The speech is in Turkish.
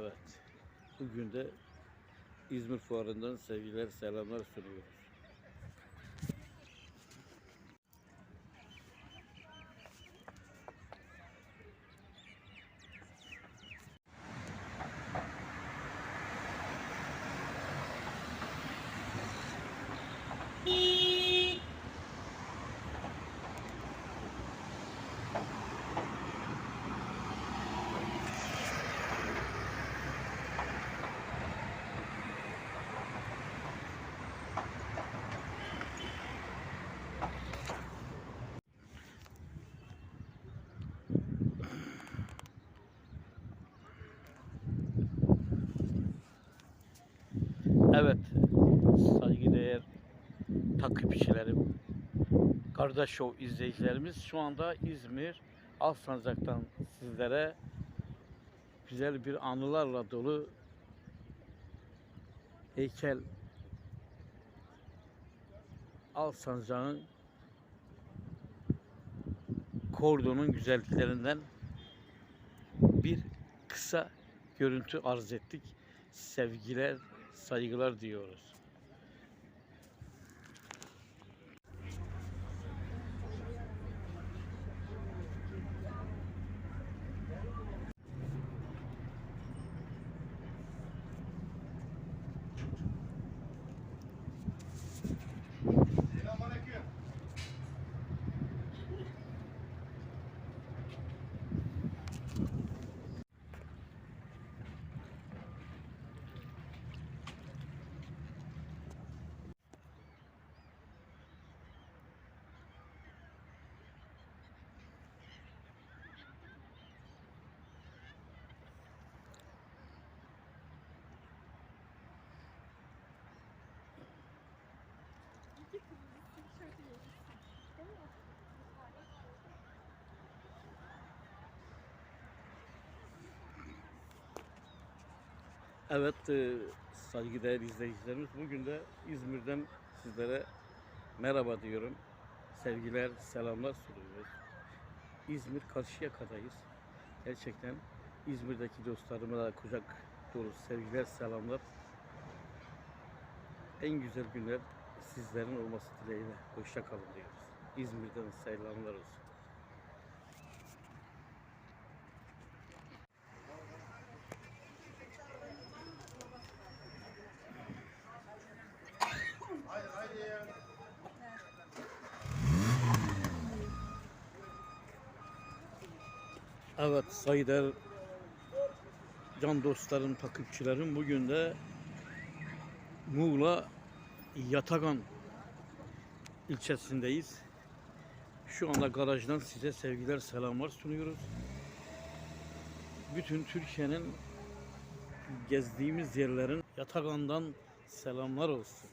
Evet. Bugün de İzmir Fuarı'ndan sevgiler, selamlar sunuyoruz. Evet, saygıdeğer takipçilerim, Kardeş Show izleyicilerimiz şu anda İzmir Alsancak'tan sizlere güzel bir anılarla dolu heykel Alsancak'ın kordonun güzelliklerinden bir kısa görüntü arz ettik. Sevgiler, saygılar diyoruz. Evet, e, saygıdeğer izleyicilerimiz bugün de İzmir'den sizlere merhaba diyorum. Sevgiler, selamlar sunuyoruz. İzmir Karşıyaka'dayız. Gerçekten İzmir'deki dostlarıma da kucak dolusu sevgiler, selamlar. En güzel günler sizlerin olması dileğiyle. Hoşça kalın diyoruz. İzmir'den selamlar olsun. Evet saygıdeğer can dostlarım, takipçilerim bugün de Muğla Yatagan ilçesindeyiz. Şu anda garajdan size sevgiler, selamlar sunuyoruz. Bütün Türkiye'nin gezdiğimiz yerlerin Yatagan'dan selamlar olsun.